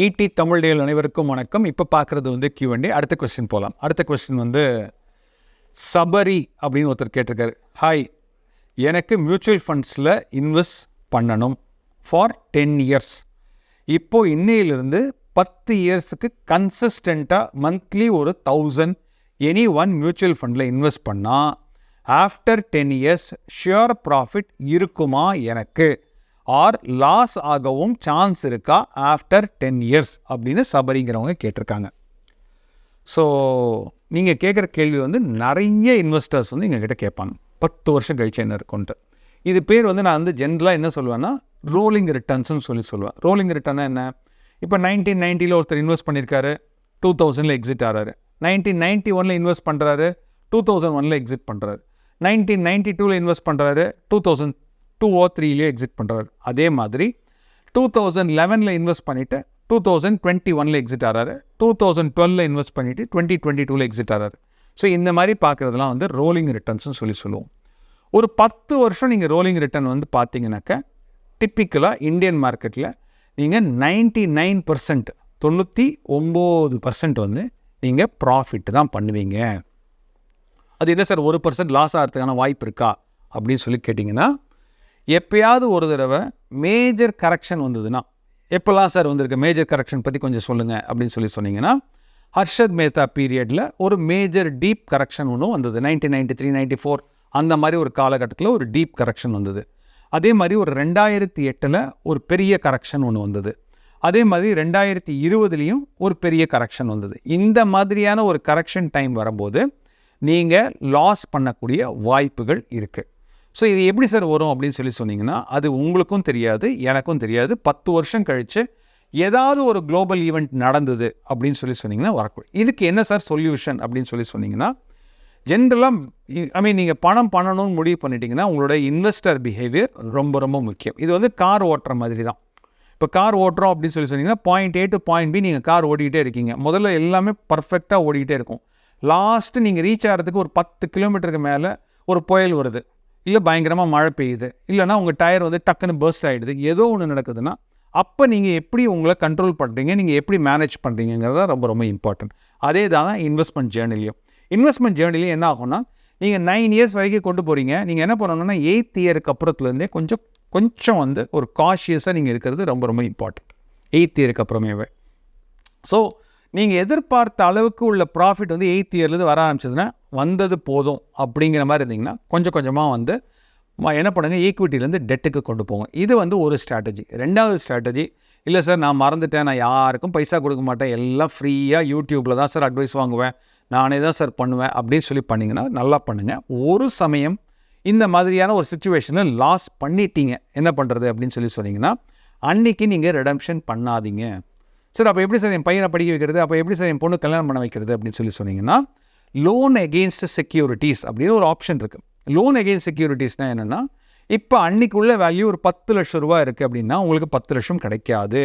ED Tamil Dale அனைவருக்கும் வணக்கம். இப்போ பார்க்குறது வந்து கியூஎன்டி அடுத்த கொஸ்டின் போகலாம் அடுத்த கொஸ்டின் வந்து சபரி அப்படின்னு ஒருத்தர் கேட்டிருக்காரு. ஹாய் எனக்கு மியூச்சுவல் ஃபண்ட்ஸில் இன்வெஸ்ட் பண்ணணும் ஃபார் டென் இயர்ஸ் இப்போது இன்னையிலிருந்து பத்து இயர்ஸுக்கு கன்சிஸ்டண்ட்டாக மந்த்லி ஒரு தௌசண்ட் எனி ஒன் மியூச்சுவல் ஃபண்டில் இன்வெஸ்ட் பண்ணால் after ten years sure profit இருக்குமா எனக்கு? ஆர் லாஸ் ஆகவும் சான்ஸ் இருக்கா ஆஃப்டர் டென் இயர்ஸ் அப்படின்னு சபரிங்கிறவங்க கேட்டிருக்காங்க. ஸோ நீங்கள் கேட்குற கேள்வி வந்து நிறைய இன்வெஸ்டர்ஸ் வந்து எங்ககிட்ட கேட்பாங்க. பத்து வருஷம் கழிச்சு என்ன இருக்குன்ட்டு. இது பேர் வந்து நான் வந்து ஜென்ரலாக என்ன சொல்லுவேன்னா ரோலிங் ரிட்டர்ன்ஸ்னு சொல்லி சொல்லுவேன். ரோலிங் ரிட்டர்னா என்ன? இப்போ நைன்டீன் நைன்ட்டியில் ஒருத்தர் இன்வெஸ்ட் பண்ணியிருக்காரு. டூ தௌசண்டில் எக்ஸிட் ஆகிறாரு நைன்டீன் நைன்ட்டி ஒனில் இன்வெஸ்ட் பண்ணுறாரு டூ தௌசண்ட் ஒனில் எக்ஸிட் பண்ணுறாரு நைன்டீன் நைன்ட்டி டூவில் இன்வெஸ்ட் பண்ணுறாரு டூ தௌசண்ட் டூ ஓ த்ரீலேயே எக்ஸிட் பண்ணுறாரு அதே மாதிரி டூ தௌசண்ட் லெவனில் இன்வெஸ்ட் பண்ணிவிட்டு டூ தௌசண்ட் டுவெண்ட்டி ஒனில் எக்ஸிட் ஆகிறாரு டூ தௌசண்ட் டுவெலில் இன்வெஸ்ட் பண்ணிவிட்டு டுவெண்ட்டி டுவெண்ட்டி டூவில் எக்ஸிட் ஆகிறாரு ஸோ இந்த மாதிரி பார்க்குறதுலாம் வந்து ரோலிங் ரிட்டர்ன்ஸ்னு சொல்லி சொல்லுவோம். ஒரு பத்து வருஷம் நீங்கள் ரோலிங் ரிட்டர்ன் வந்து பார்த்தீங்கன்னாக்க டிப்பிக்கலாக இந்தியன் மார்க்கெட்டில் நீங்கள் நைன்ட்டி நைன் பர்சன்ட் தொண்ணூற்றி ஒம்பது பர்சன்ட் வந்து நீங்கள் ப்ராஃபிட் தான் பண்ணுவீங்க. அது என்ன சார் ஒரு பர்சன்ட் லாஸ் ஆகிறதுக்கான வாய்ப்பு இருக்கா? அப்படின்னு சொல்லி கேட்டிங்கன்னா எப்பயாவது ஒரு தடவை மேஜர் கரெக்ஷன் வந்ததுன்னா எப்போல்லாம் சார் வந்திருக்கு? மேஜர் கரெக்ஷன் பற்றி கொஞ்சம் சொல்லுங்கள் அப்படின்னு சொல்லி சொன்னீங்கன்னா ஹர்ஷத் மேத்தா பீரியடில் ஒரு மேஜர் டீப் கரெக்ஷன் ஒன்று வந்தது. Nineteen ninety three ninety four அந்த மாதிரி ஒரு காலகட்டத்தில் ஒரு டீப் கரெக்ஷன் வந்தது. அதே மாதிரி ஒரு ரெண்டாயிரத்தி எட்டில் ஒரு பெரிய கரெக்ஷன் ஒன்று வந்தது. அதே மாதிரி ரெண்டாயிரத்தி இருபதுலேயும் ஒரு பெரிய கரெக்ஷன் வந்தது. இந்த மாதிரியான ஒரு கரெக்ஷன் டைம் வரும்போது நீங்கள் லாஸ் பண்ணக்கூடிய வாய்ப்புகள் இருக்குது ஸோ இது எப்படி சார் வரும் அப்படின்னு சொல்லி சொன்னீங்கன்னா அது உங்களுக்கும் தெரியாது எனக்கும் தெரியாது. பத்து வருஷம் கழித்து ஏதாவது ஒரு குளோபல் ஈவெண்ட் நடந்தது அப்படின்னு சொல்லி சொன்னீங்கன்னா வரக்கூடும் இதுக்கு என்ன சார் சொல்யூஷன் அப்படின்னு சொல்லி சொன்னீங்கன்னா ஜென்ரலாக ஐ மீன் நீங்கள் பணம் பண்ணணும்னு முடிவு பண்ணிட்டீங்கன்னா உங்களோட இன்வெஸ்டர் பிஹேவியர் ரொம்ப ரொம்ப முக்கியம். இது வந்து கார் ஓட்டுற மாதிரி தான். இப்போ கார் ஓட்டுறோம் அப்படின்னு சொல்லி சொன்னீங்கன்னா point A to point B நீங்கள் கார் ஓடிக்கிட்டே இருக்கீங்க. முதல்ல எல்லாமே பர்ஃபெக்டாக ஓடிக்கிட்டே இருக்கும். லாஸ்ட்டு நீங்கள் ரீச் ஆகிறதுக்கு ஒரு பத்து கிலோமீட்டருக்கு மேலே ஒரு புயல் வருது. இல்லை பயங்கரமாக மழை பெய்யுது. இல்லைனா உங்கள் டயர் வந்து டக்குன்னு பர்ஸ்ட் ஆகிடுது ஏதோ ஒன்று நடக்குதுன்னா அப்போ நீங்கள் எப்படி உங்களை கண்ட்ரோல் பண்ணுறீங்க நீங்கள் எப்படி மேனேஜ் பண்ணுறீங்கிறது தான் ரொம்ப ரொம்ப இம்பார்ட்டன்ட் அதே தான் இன்வெஸ்ட்மெண்ட் ஜேர்னிலையும் இன்வெஸ்ட்மெண்ட் ஜேர்னிலையும் என்ன ஆகும்னா நீங்கள் நைன் இயர்ஸ் வரைக்கும் கொண்டு போகிறீங்க நீங்கள் என்ன பண்ணணும்னா எயித் இயருக்கு அப்புறத்துலேருந்தே கொஞ்சம் கொஞ்சம் வந்து ஒரு காஷியஸாக நீங்கள் இருக்கிறது ரொம்ப ரொம்ப இம்பார்ட்டன்ட் எயித் இயருக்கு அப்புறமேவே. ஸோ நீங்கள் எதிர்பார்த்த அளவுக்கு உள்ள ப்ராஃபிட் வந்து எயித் இயர்லேருந்து வர ஆரம்பிச்சதுன்னா வந்தது போதும் அப்படிங்கிற மாதிரி இருந்தீங்கன்னா கொஞ்சம் கொஞ்சமாக வந்து என்ன பண்ணுங்கள் ஈக்விட்டிலேருந்து டெட்டுக்கு கொண்டு போங்க. இது வந்து ஒரு ஸ்ட்ராட்டஜி ரெண்டாவது ஸ்ட்ராட்டஜி இல்லை சார் நான் மறந்துட்டேன். நான் யாருக்கும் பைசா கொடுக்க மாட்டேன். எல்லாம் ஃப்ரீயாக யூடியூப்பில் தான் சார் அட்வைஸ் வாங்குவேன். நானே தான் சார் பண்ணுவேன். அப்படின்னு சொல்லி பண்ணிங்கன்னா நல்லா பண்ணுங்கள் ஒரு சமயம் இந்த மாதிரியான ஒரு சுச்சுவேஷனில் லாஸ் பண்ணிட்டீங்க. என்ன பண்ணுறது அப்படின்னு சொல்லி சொன்னீங்கன்னா அன்னைக்கு நீங்கள் ரெடம்ஷன் பண்ணாதீங்க. சார் அப்போ எப்படி சார் என் பையனை படிக்க வைக்கிறது? அப்போ எப்படி சார் என் பொண்ணு கல்யாணம் பண்ண வைக்கிறது? அப்படின்னு சொல்லி சொன்னீங்கன்னா லோன் எகெயின்ஸ்ட் செக்யூரிட்டிஸ் அப்படின்னு ஒரு ஆப்ஷன் இருக்குது லோன் எகெயின்ஸ்ட் செக்யூரிட்டிஸ்னால் என்னென்னா இப்போ அன்னைக்குள்ள வேல்யூ ஒரு பத்து லட்சம் ரூபா இருக்குது அப்படின்னா உங்களுக்கு பத்து லட்சம் கிடைக்காது.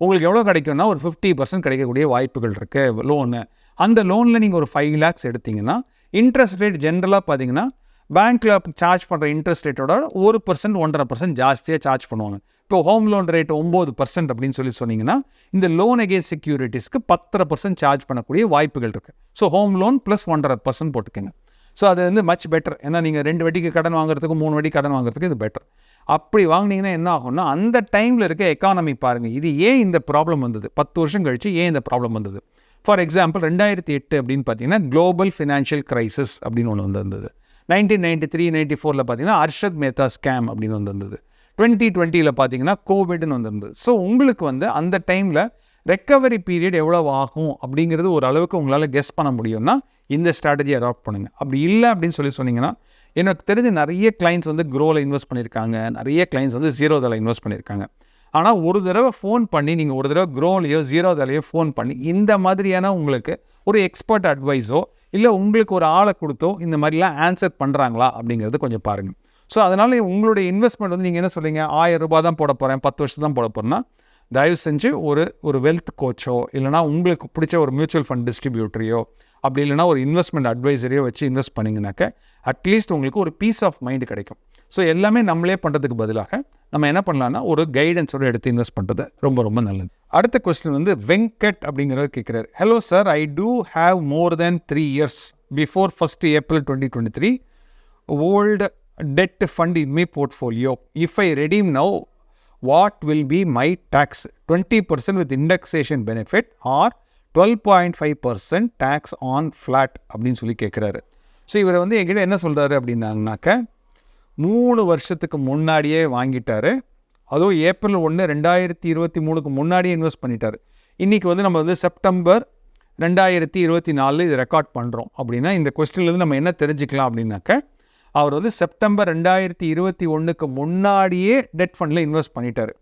உங்களுக்கு எவ்வளோ கிடைக்கும்னா ஒரு ஃபிஃப்டி பர்சன்ட் கிடைக்கக்கூடிய வாய்ப்புகள் இருக்குது லோனு அந்த லோனில் நீங்கள் ஒரு ஃபைவ் லேக்ஸ் எடுத்தீங்கன்னா இன்ட்ரெஸ்ட் ரேட் ஜென்ரலாக பார்த்தீங்கன்னா பேங்க்கில் சார்ஜ் பண்ணுற இன்ட்ரெஸ்ட் ரேட்டோட ஒரு பர்சன்ட் ஒன்றரை பர்சன்ட் ஜாஸ்தியாக சார்ஜ் பண்ணுவாங்க. இப்போ ஹோம் லோன் ரேட் ஒம்பது பர்சன்ட் அப்படின்னு சொல்லி சொன்னீங்கன்னா இந்த லோன் அகேன்ஸ்ட் செக்யூரிட்டிஸ்க்கு பத்தரை பர்சன்ட் சார்ஜ் பண்ணக்கூடிய வாய்ப்புகள் இருக்குது ஸோ ஹோம் லோன் ப்ளஸ் ஒன்றரை பர்சன்ட் போட்டுக்கோங்க. ஸோ அது வந்து மச் பெட்டர் ஏன்னா நீங்கள் ரெண்டு வட்டிக்கு கடன் வாங்குறதுக்கு மூணு வட்டி கடன் வாங்குறதுக்கு இது பெட்டர் அப்படி வாங்குனீங்கன்னா என்ன ஆகும்னா அந்த டைமில் இருக்க எக்கானமி பாருங்கள் இது ஏன் இந்த ப்ராப்ளம் வந்தது? பத்து வருஷம் கழித்து ஏன் இந்த ப்ராப்ளம் வந்தது? ஃபார் எக்ஸாம்பிள் ரெண்டாயிரத்தி எட்டு அப்படின்னு பார்த்தீங்கன்னா குளோபல் ஃபினான்ஷியல் கிரைசிஸ் அப்படின்னு ஒன்று வந்திருந்தது நைன்டீன் நைன்டி த்ரீ நைன்டி ஃபோரில் பார்த்தீங்கன்னா அர்ஷத் மேத்தா ஸ்கேம் அப்படின்னு வந்திருந்தது டுவெண்ட்டி டுவெண்ட்டியில் பார்த்தீங்கன்னா கோவிட்னு வந்திருந்தது. ஸோ உங்களுக்கு வந்து அந்த டைமில் ரெக்கவரி பீரியட் எவ்வளோ ஆகும் அப்படிங்கிறது ஒரு அளவுக்கு உங்களால் கெஸ் பண்ண முடியும்னா இந்த ஸ்ட்ராட்டஜி அடாப்ட் பண்ணுங்கள் அப்படி இல்லை அப்படின்னு சொல்லி சொன்னீங்கன்னா எனக்கு தெரிஞ்ச நிறைய கிளைண்ட்ஸ் வந்து க்ரோவில் இன்வெஸ்ட் பண்ணியிருக்காங்க. நிறைய கிளைண்ட்ஸ் வந்து ஜீரோ தலை இன்வெஸ்ட் பண்ணியிருக்காங்க. ஆனால் ஒரு தடவை ஃபோன் பண்ணி நீங்கள் ஒரு தடவை க்ரோலையோ ஜீரோ தலையோ ஃபோன் பண்ணி இந்த மாதிரியான உங்களுக்கு ஒரு எக்ஸ்பர்ட் அட்வைஸோ இல்லை உங்களுக்கு ஒரு ஆளை கொடுத்தோ இந்த மாதிரிலாம் ஆன்சர் பண்ணுறாங்களா அப்படிங்கிறது கொஞ்சம் பாருங்கள் ஸோ அதனால் உங்களுடைய இன்வெஸ்ட்மெண்ட் வந்து நீங்கள் என்ன சொல்றீங்க? ஆயிரம் ரூபாய் தான் போட போகிறேன் பத்து வருஷம் தான் போட போகிறேன்னா தயவு செஞ்சு ஒரு ஒரு வெல்த் கோச்சோ இல்லைனா உங்களுக்கு பிடிச்ச ஒரு மியூச்சுவல் ஃபண்ட் டிஸ்ட்ரிபியூட்டரையோ அப்படி இல்லைனா ஒரு இன்வெஸ்ட்மெண்ட் அட்வைசரையோ வச்சு இன்வெஸ்ட் பண்ணிங்கனாக்க அட்லீஸ்ட் உங்களுக்கு ஒரு பீஸ் ஆஃப் மைண்டு கிடைக்கும். ஸோ எல்லாமே நம்மளே பண்ணுறதுக்கு பதிலாக நம்ம என்ன பண்ணலாம்னா ஒரு கைடன்ஸோடு எடுத்து இன்வெஸ்ட் பண்ணுறது ரொம்ப ரொம்ப நல்லது. அடுத்த கொஸ்டின் வந்து வெங்கட் அப்படிங்கிறவர் கேட்குறாரு. Hello sir I do have more than three years before first April twenty twenty three old debt fund in my portfolio if I redeem now what will be my tax twenty percent with indexation benefit or twelve point five percent tax on flat அப்படின்னு சொல்லி கேட்குறாரு so இவர் வந்து என்கிட்ட என்ன சொல்கிறாரு அப்படின்னாங்கனாக்க மூணு வருஷத்துக்கு முன்னாடியே வாங்கிட்டாரு. அதுவும் ஏப்ரல் ஒன்று ரெண்டாயிரத்தி இருபத்தி மூணுக்கு முன்னாடியே இன்வெஸ்ட் பண்ணிட்டார். இன்றைக்கி வந்து நம்ம வந்து செப்டம்பர் ரெண்டாயிரத்தி இருபத்தி நாலு இது ரெக்கார்ட் பண்ணுறோம் அப்படின்னா இந்த கொஸ்டின்லேருந்து நம்ம என்ன தெரிஞ்சுக்கலாம் அப்படின்னாக்க அவர் வந்து செப்டம்பர் ரெண்டாயிரத்தி இருபத்தி ஒன்றுக்கு முன்னாடியே டெட் ஃபண்டில் இன்வெஸ்ட் பண்ணிட்டார்.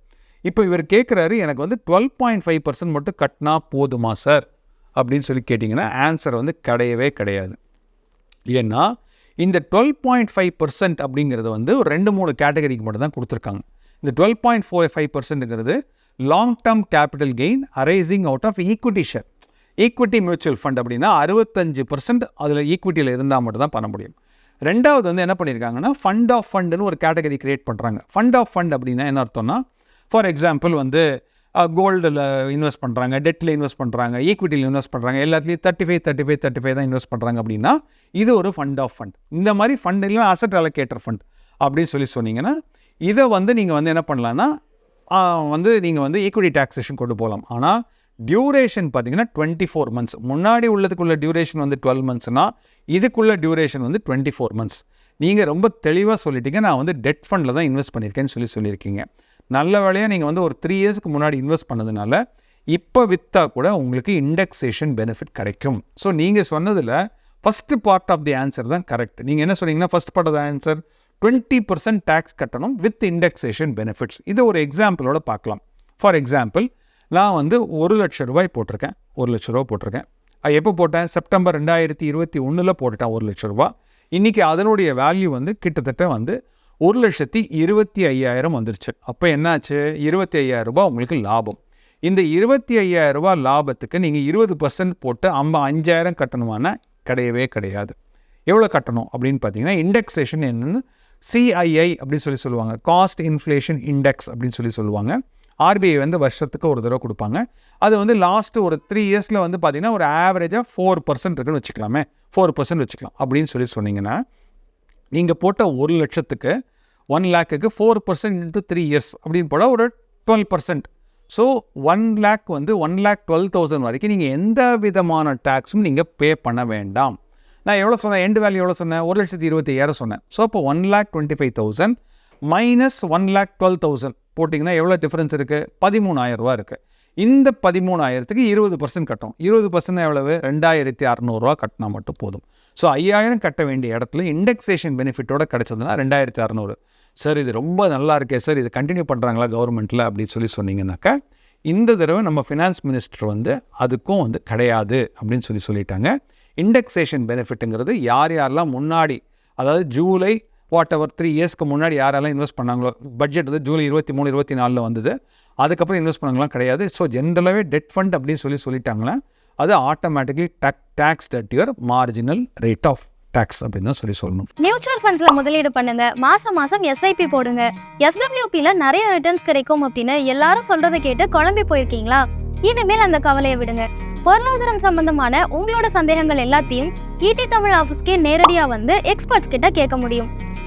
இப்போ இவர் கேட்குறாரு எனக்கு வந்து டுவெல் பாயிண்ட் ஃபைவ் பர்சன்ட் மட்டும் கட்டினா போதுமா சார் அப்படின்னு சொல்லி கேட்டிங்கன்னா ஆன்சர் வந்து கிடையவே கிடையாது. ஏன்னா இந்த டுவெல் பாயிண்ட் ஃபைவ் பர்சன்ட் அப்படிங்கிறது வந்து ஒரு ரெண்டு மூணு கேட்டகரிக்கு மட்டும் தான் கொடுத்துருக்காங்க. இந்த twelve point four five பர்சன்ட்டுங்கிறது long term capital gain arising out of equity share equity mutual fund அப்படின்னா அறுபத்தஞ்சு பர்சன்ட் அதில் ஈக்விட்டியில் இருந்தால் மட்டும் தான் பண்ண முடியும். ரெண்டாவது வந்து என்ன பண்ணியிருக்காங்கன்னா ஃபண்ட் ஆஃப் ஃபண்டுன்னு ஒரு கேட்டகரி கிரியேட் பண்ணுறாங்க ஃபண்ட் ஆஃப் ஃபண்ட் அப்படின்னா என்ன அர்த்தம்னா ஃபார் எக்ஸாம்பிள் வந்து கோல்டில் இன்வெஸ்ட் பண்ணுறாங்க டெட்டில் இன்வெஸ்ட் பண்ணுறாங்க ஈக்விட்டியில் இன்வெஸ்ட் பண்ணுறாங்க எல்லாத்துலேயும் thirty five thirty five thirty five தான் இன்வெஸ்ட் பண்ணுறாங்க அப்படின்னா இது ஒரு ஃபண்ட் ஆஃப் ஃபண்ட் இந்த மாதிரி ஃபண்ட் இல்லை அசட் அலோகேட்டர் ஃபண்ட் அப்படின்னு சொல்லி சொன்னீங்கன்னா இதை வந்து நீங்கள் வந்து என்ன பண்ணலான்னா வந்து நீங்கள் வந்து ஈக்விட்டி டேக்ஸேஷன் கொண்டு போகலாம். ஆனால் டியூரேஷன் பார்த்தீங்கன்னா டுவெண்ட்டி ஃபோர் மந்த்ஸ் முன்னாடி உள்ளதுக்குள்ள டியூரேஷன் வந்து டுவெல் மந்த்ஸ்னால் இதுக்குள்ள டியூரேஷன் வந்து டுவெண்ட்டி ஃபோர் மந்த்ஸ் நீங்கள் ரொம்ப தெளிவாக சொல்லிட்டீங்க. நான் வந்து டெட் ஃபண்டில் தான் இன்வெஸ்ட் பண்ணியிருக்கேன்னு சொல்லி சொல்லியிருக்கீங்க. நல்ல வேலையாக நீங்கள் வந்து ஒரு த்ரீ இயர்ஸ்க்கு முன்னாடி இன்வெஸ்ட் பண்ணதுனால இப்போ விற்றா கூட உங்களுக்கு இண்டெக்ஸேஷன் பெனிஃபிட் கிடைக்கும். ஸோ நீங்கள் சொன்னதில் first part of the answer தான் கரெக்ட் நீங்கள் என்ன சொன்னீங்கன்னா first part of the answer twenty percent tax கட்டணும் வித் இண்டெக்ஸேஷன் பெனிஃபிட்ஸ் இதை ஒரு எக்ஸாம்பிளோட பார்க்கலாம். ஃபார் எக்ஸாம்பிள் நான் வந்து ஒரு லட்ச ரூபாய் போட்டிருக்கேன். ஒரு லட்ச ரூபா போட்டிருக்கேன். அது எப்போ போட்டேன்? செப்டம்பர் ரெண்டாயிரத்தி இருபத்தி ஒன்றில் போட்டுட்டேன் ஒரு லட்ச ரூபா இன்றைக்கி அதனுடைய வேல்யூ வந்து கிட்டத்தட்ட வந்து ஒரு லட்சத்தி இருபத்தி ஐயாயிரம் வந்துருச்சு. அப்போ என்னாச்சு? இருபத்தி ஐயாயிரம் ரூபாய் உங்களுக்கு லாபம். இந்த இருபத்தி ஐயாயிரம் ரூபாய் லாபத்துக்கு நீங்கள் இருபது பர்சன்ட் போட்டு அம்ப அஞ்சாயிரம் கட்டணுமானா கிடையவே கிடையாது. எவ்வளோ கட்டணும் அப்படின்னு பார்த்தீங்கன்னா இண்டெக்ஸேஷன் என்னென்னு சிஐஐ அப்படின்னு சொல்லி சொல்லுவாங்க. காஸ்ட் இன்ஃப்ளேஷன் இண்டெக்ஸ் அப்படின்னு சொல்லி சொல்லுவாங்க. ஆர்பிஐ வந்து வருஷத்துக்கு ஒரு தடவை கொடுப்பாங்க. அது வந்து லாஸ்ட்டு ஒரு த்ரீ இயர்ஸில் வந்து பார்த்தீங்கன்னா ஒரு ஆவரேஜாக ஃபோர் பர்சன்ட் இருக்குன்னு வச்சுக்கலாமே. ஃபோர் பர்சன்ட் வச்சுக்கலாம். அப்படின்னு சொல்லி சொன்னீங்கன்னா நீங்கள் போட்ட ஒரு லட்சத்துக்கு one லேக்குக்கு four percent into three years அப்படின்னு போட ஒரு twelve percent so one lakh வந்து ஒன் லேக் டுவெல் தௌசண்ட் வரைக்கும் நீங்கள் எந்த விதமான டேக்ஸும் நீங்கள் பே பண்ண வேண்டாம். நான் எவ்வளோ சொன்னேன்? எண்டு வேல்யூ எவ்வளோ சொன்னேன்? ஒரு லட்சத்தி இருபத்தி ஏழு சொன்னேன். ஸோ அப்போ one lakh twenty five thousand minus one lakh twelve thousand போட்டிங்கன்னா எவ்வளோ டிஃப்ரென்ஸ் இருக்குது பதிமூணாயிரரூபா இருக்குது இந்த பதிமூணாயிரத்துக்கு இருபது பர்சன்ட் கட்டும் இருபது பர்சன்ட் எவ்வளவு? ரெண்டாயிரத்தி அறநூறுவா கட்டினா மட்டும் போதும். ஸோ ஐயாயிரம் கட்ட வேண்டிய இடத்துல இண்டெக்ஸேஷன் பெனிஃபிட்டோட கிடச்சதுன்னா ரெண்டாயிரத்தி அறநூறு. சார் இது ரொம்ப நல்லா இருக்கே. சார் இது கண்டினியூ பண்ணுறாங்களா கவர்மெண்ட்டில் அப்படின்னு சொல்லி சொன்னீங்கன்னாக்கா இந்த தடவை நம்ம ஃபினான்ஸ் மினிஸ்டர் வந்து அதுக்கும் வந்து கிடையாது அப்படின்னு சொல்லி சொல்லிட்டாங்க. இண்டெக்ஸேஷன் பெனிஃபிட்டுங்கிறது யார் யாரெல்லாம் முன்னாடி அதாவது ஜூலை வாட் எவர் த்ரீ இயர்ஸ்க்கு முன்னாடி யாரெல்லாம் இன்வெஸ்ட் பண்ணாங்களோ பட்ஜெட் வந்து ஜூலை இருபத்தி மூணு இருபத்தி நாலில் வந்தது. அதுக்கப்புறம் இன்வெஸ்ட் பண்ணாங்களாம் கிடையாது. ஸோ ஜென்ரலாகவே டெட் ஃபண்ட் அப்படின்னு சொல்லி சொல்லிட்டாங்களா அது automatically take tax at your marginal rate of tax அப்படின்னு தான் சொல்லி சொல்லணும். மியூச்சுவல் ஃபண்ட்ஸ்ல முதலீடு பண்ணுங்க. மாசம் மாசம் எஸ்ஐபி போடுங்க. எஸ்டபிள்யூபில நிறைய ரிட்டர்ன்ஸ் கிடைக்கும் அப்படின்னு எல்லாரும் சொல்றதை கேட்டு குழம்பி போயிருக்கீங்களா? இனிமேல் அந்த கவலையை விடுங்க. பொருளாதாரம் சம்பந்தமான உங்களோட சந்தேகங்கள் எல்லாத்தையும் ஈடி தமிழ் ஆஃபீஸ்க்கே நேரடியாக வந்து எக்ஸ்பர்ட்ஸ் கிட்ட கேட்க முடியும்.